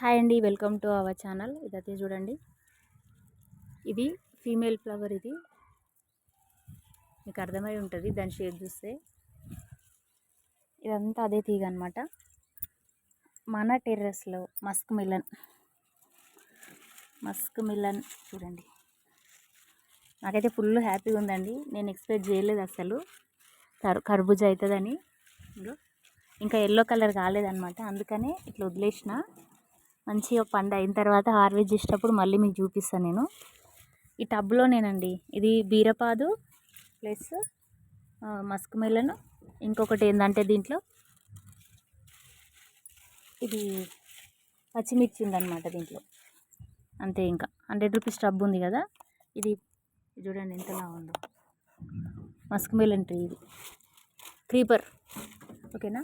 Hi అండి welcome to our channel. ఇదైతే చూడండి. ఇది ఫీమేల్ ఫ్లవర్ ఇది. మీకు అర్థమై ఉంటుంది దాని షేప్ చూస్తే. ఇదంతా అదే తీగ అనమాట మన టెర్రస్లో మస్క్ మిలన్ మస్క్ మిలన్ చూడండి. నాకైతే ఫుల్ హ్యాపీగా ఉందండి. నేను ఎక్స్పెక్ట్ చేయలేదు అసలు. కర్బూజా అవుతుందని ఇంకా ఎల్లో కలర్ కాలేదన్నమాట. అందుకనే ఇట్లా వదిలేసిన. మంచిగా పండు అయిన తర్వాత హార్వెస్ట్ చేసేటప్పుడు మళ్ళీ మీకు చూపిస్తాను నేను. ఈ టబ్లోనేనండి ఇది బీరపాదు ప్లస్ మస్క్ మెలను. ఇంకొకటి ఏంటంటే దీంట్లో ఇది పచ్చిమిర్చి ఉందన్నమాట దీంట్లో. అంతే ఇంకా. హండ్రెడ్ రూపీస్ టబ్ ఉంది కదా. ఇది చూడండి ఎంతలా ఉందో. మస్క్ మెలన్ ట్రీ ఇది. క్రీపర్. ఓకేనా?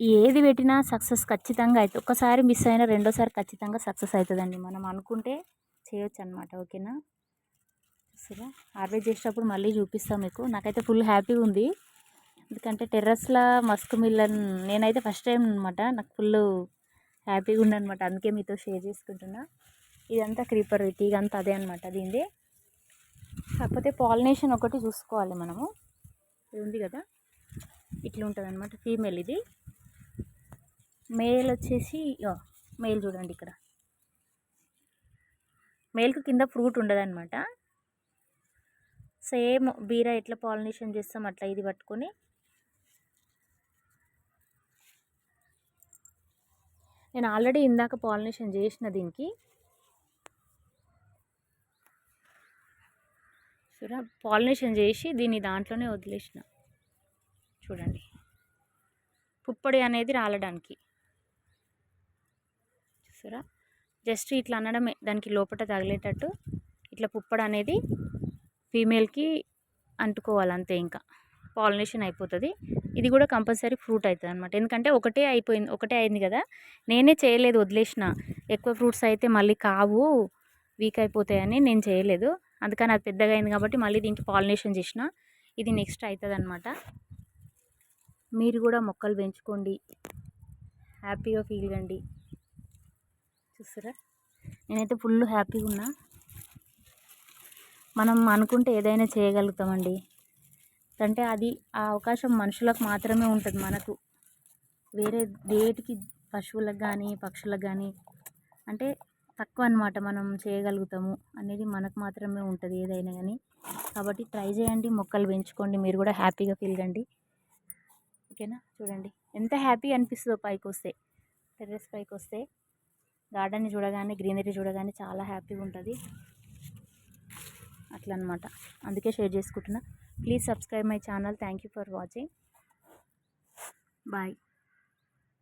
ఏది పెట్టినా సక్సెస్ ఖచ్చితంగా అవుతుంది ఒక్కసారి మిస్ అయినా రెండోసారి ఖచ్చితంగా సక్సెస్ అవుతుందండి మనం అనుకుంటే చేయొచ్చు అనమాట ఓకేనా? సరే హార్వెస్ట్ చేసేటప్పుడు మళ్ళీ చూపిస్తాం మీకు. నాకైతే ఫుల్ హ్యాపీగా ఉంది. ఎందుకంటే టెర్రస్లో మస్క్ మిల్లన్ నేనైతే ఫస్ట్ టైం అనమాట నాకు ఫుల్ హ్యాపీగా అనమాట అందుకే మీతో షేర్ చేసుకుంటున్నా. ఇదంతా క్రీపర్ తీగ అంతా అదే అనమాట దీనిది. కాకపోతే పాలినేషన్ ఒకటి చూసుకోవాలి మనము. ఇది ఉంది కదా? ఇట్లా ఉంటుంది అనమాట ఫీమేల్ ఇది. మేల్ వచ్చేసి మేల్ చూడండి ఇక్కడ. మేల్కి కింద ఫ్రూట్ ఉండదన్నమాట. సేమ్ బీర ఎట్లా పాలినేషన్ చేస్తాం అట్లా ఇది పట్టుకొని. నేను ఆల్రెడీ ఇందాక పాలినేషన్ చేసిన దీనికి. చూడ పాలినేషన్ చేసి దీన్ని దాంట్లోనే వదిలేసిన. చూడండి. పుప్పొడి అనేది రాలడానికి. చూసారా? జస్ట్ ఇట్లా అనడమే దానికి లోపల తగిలేటట్టు ఇట్లా పుప్పడ అనేది ఫీమేల్కి అంటుకోవాలి అంతే ఇంకా. పాలినేషన్ అయిపోతుంది. ఇది కూడా కంపల్సరీ ఫ్రూట్ అవుతుంది అనమాట ఎందుకంటే ఒకటే అయిపోయింది ఒకటే అయింది కదా. నేనే చేయలేదు వదిలేసిన. ఎక్కువ ఫ్రూట్స్ అయితే మళ్ళీ కావు వీక్ అయిపోతాయని నేను చేయలేదు. అందుకని అది పెద్దగా అయింది కాబట్టి మళ్ళీ దీనికి పాలినేషన్ చేసిన. ఇది నెక్స్ట్ అవుతుంది అనమాట మీరు కూడా మొక్కలు పెంచుకోండి. హ్యాపీగా ఫీల్ కండి. చూస్తారా? నేనైతే ఫుల్ హ్యాపీగా ఉన్నా. మనం అనుకుంటే ఏదైనా చేయగలుగుతామండి. అంటే అది ఆ అవకాశం మనుషులకు మాత్రమే ఉంటుంది మనకు. వేరే దేటికి పశువులకు కానీ పక్షులకు కానీ అంటే తక్కువ అనమాట మనం చేయగలుగుతాము అనేది మనకు మాత్రమే ఉంటుంది ఏదైనా కానీ కాబట్టి ట్రై చేయండి మొక్కలు పెంచుకోండి మీరు కూడా హ్యాపీగా ఫీల్ కండి. ఓకేనా? చూడండి. ఎంత హ్యాపీ అనిపిస్తుందో పైకి వస్తే టెర్రస్ పైకి వస్తే గార్డెన్ని చూడగానే గ్రీనరీ చూడగానే చాలా హ్యాపీగా ఉంటుంది. అట్లా అనమాట అందుకే షేర్ చేసుకుంటున్నా. Please subscribe my channel. Thank you for watching. Bye.